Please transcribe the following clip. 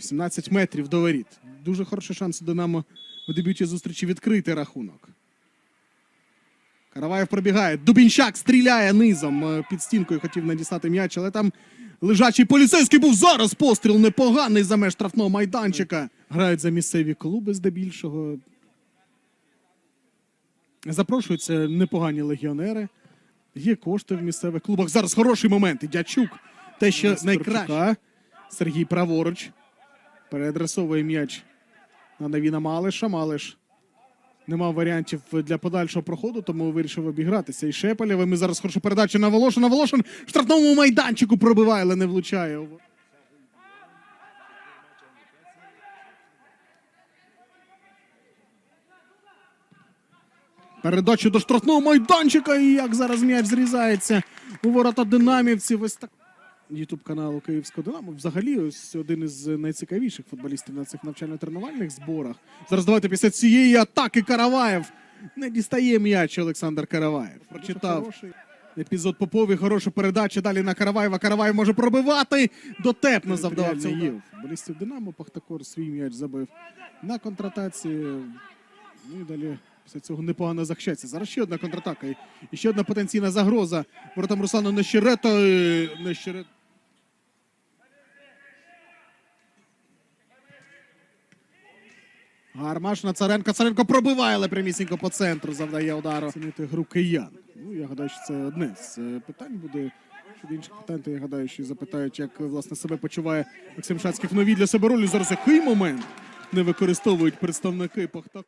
18 метрів до воріт. Дуже хороший шанс Динамо в дебюті зустрічі відкрити рахунок. Караваєв пробігає. Дубінчак стріляє низом е, під стінкою. Хотів надіслати м'яч, але там лежачий поліцейський був зараз. Постріл непоганий за меж штрафного майданчика. Грають за місцеві клуби здебільшого. Запрошуються непогані легіонери. Є кошти в місцевих клубах. Зараз хороший момент. І Дячук. Те, що найкраще. Сергій праворуч. Переадресовує м'яч на Навіна Малиша. Малиш не мав варіантів для подальшого проходу, тому вирішив обігратися. І Шепелєв. І зараз хорошу передачу на Волошина. Волошин в штрафному майданчику пробиває, але не влучає. Передача до штрафного майданчика. І як зараз м'яч зрізається у ворота динамівців. Ось так. Ютуб каналу Київського Динамо. Взагалі, ось один із найцікавіших футболістів на цих навчально-тренувальних зборах. Зараз давайте після цієї атаки Караваєв не дістає м'яч Олександр Караваєв. Прочитав епізод Попові. Хороша передача. Далі на Караваєва. Караваєв може пробивати. Дотепно завдавав цього. Є. Футболістів Динамо Пахтакор свій м'яч забив на контратації. Ну і далі після цього непогано захищається. Зараз ще одна контратака. І- ще одна потенційна загроза. Воротам Руслану Нещерета. е, Гармаш на Царенко. Царенко пробиває, але прямісінько по центру завдає удару. Оцінити гру киян. Ну, я гадаю, що це одне з е, питань буде. Щодо інших питань, то я гадаю, що запитають, як власне себе почуває Максим Шацький в новій для себе ролі. Зараз який момент не використовують представники Пахтак.